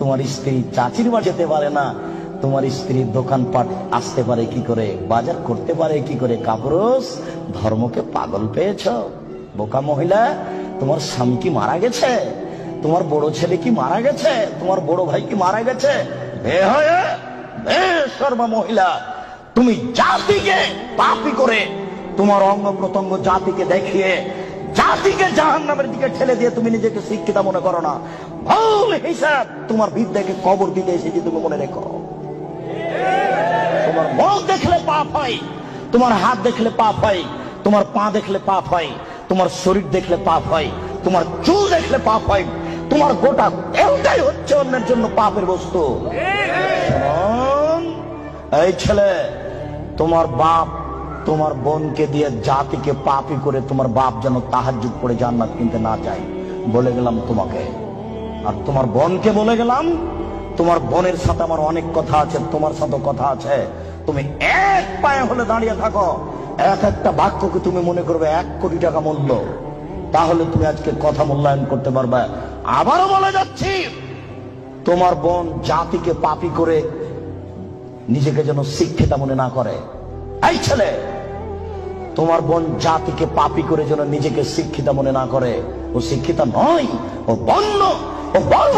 তোমার স্ত্রী চাচির বাড়ি যেতে পারে না। তোমার স্ত্রী দোকানপাট আসতে পারে কি করে? বাজার করতে পারে কি করে? কাপুরুষ, ধর্মকে পাগল পেয়েছ। বোকা মহিলা, তোমার স্বামী কি মারা গেছে? তোমার বড় ছেলে কি মারা গেছে? তোমার বড় ভাই কি মারা গেছে? মহিলা, তুমি জাতিকে পাপি করে তোমার অঙ্গ প্রত্যঙ্গ জাতিকে দেখিয়ে জাতিকে জাহান নামের দিকে ঠেলে দিয়ে তুমি নিজেকে শিক্ষিত মনে করো না। তোমার বিদ্যাকে কবর দিতে এসেছি, তুমি মনে রেখো। তোমার মুখ দেখলে পাপ হয়, তোমার হাত দেখলে পাপ হয়, তোমার পা দেখলে পাপ হয়, তোমার শরীর দেখলে পাপ হয়, তোমার চুল দেখলে পাপ হয়, তোমার গোটা দেহটাই হচ্ছে অন্যের জন্য পাপের বস্তু। এই ছেলে, তোমার বাপ তোমার বোনকে দিয়ে জাতিকে পাপি করে তোমার বাপ যেন তাহার যুগ করে জান্নাত কিনতে না চায়, বলে গেলাম তোমাকে। আর তোমার বোনকে বলে গেলাম, তোমার বোনের সাথে আমার অনেক কথা আছে, তোমার সাথে কথা আছে। তুমি এক পায়ে হলে দাঁড়িয়ে থাকো। এক একটা বাক্যকে তুমি মনে করবে এক কোটি টাকা মূল্য। তাহলে তুমি আজকে কথা মূল্যায়ন করতে পারবে। আবারও বলে যাচ্ছি, তোমার বোন জাতিকে পাপি করে নিজেকে যেন শিক্ষিতা মনে না করে। এই ছেলে, তোমার বোন জাতিকে পাপি করে যেন নিজেকে শিক্ষিতা মনে না করে। ও শিক্ষিতা নয়, ও বন্য। ও বর্ব